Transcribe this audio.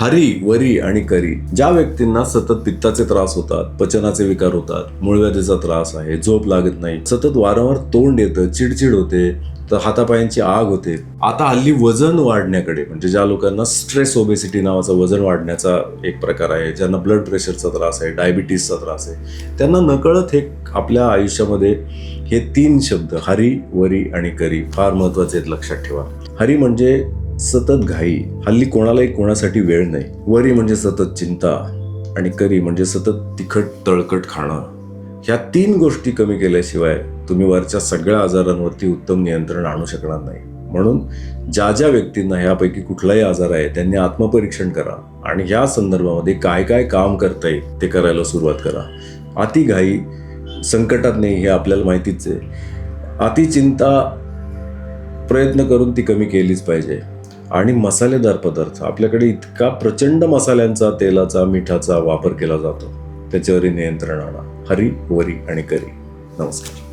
हरी वरी आणि करी. ज्या व्यक्तींना सतत पित्ताचे त्रास होतात पचनाचे विकार होतात मूळव्याधीचा त्रास आहे झोप लागत नाही सतत वारंवार तोंड येतं चिडचिड होते तर हातापायांची आग होते. आता हल्ली वजन वाढण्याकडे म्हणजे ज्या लोकांना स्ट्रेस ओबेसिटी नावाचा वजन वाढण्याचा एक प्रकार आहे ज्यांना ब्लड प्रेशरचा त्रास आहे डायबिटीसचा त्रास आहे त्यांना नकळत हे आपल्या आयुष्यामध्ये हे तीन शब्द हरी वरी आणि करी फार महत्त्वाचे आहेत लक्षात ठेवा. हरी म्हणजे सतत घाई हल्ली कोणालाही कोणासाठी वेळ नाही. वरी म्हणजे सतत चिंता आणि करी म्हणजे सतत तिखट तळकट खाणं. ह्या तीन गोष्टी कमी केल्याशिवाय तुम्ही वरच्या सगळ्या आजारांवरती उत्तम नियंत्रण आणू शकणार नाही. म्हणून ज्या ज्या व्यक्तींना ह्यापैकी कुठलाही आजार आहे त्यांनी आत्मपरीक्षण करा आणि ह्या संदर्भामध्ये काय काय काम करता येईल ते करायला सुरुवात करा. अति घाई संकटात नाही हे आपल्याला माहितीच आहे. अति चिंता प्रयत्न करून ती कमी केलीच पाहिजे. आणि मसालेदार पदार्थ. आपल्याकडे इतका प्रचंड मसाल्यांचा तेलाचा मिठाचा वापर केला जातो. त्याच्यावरही नियंत्रण आणा. हरी वरी आणि करी. नमस्कार.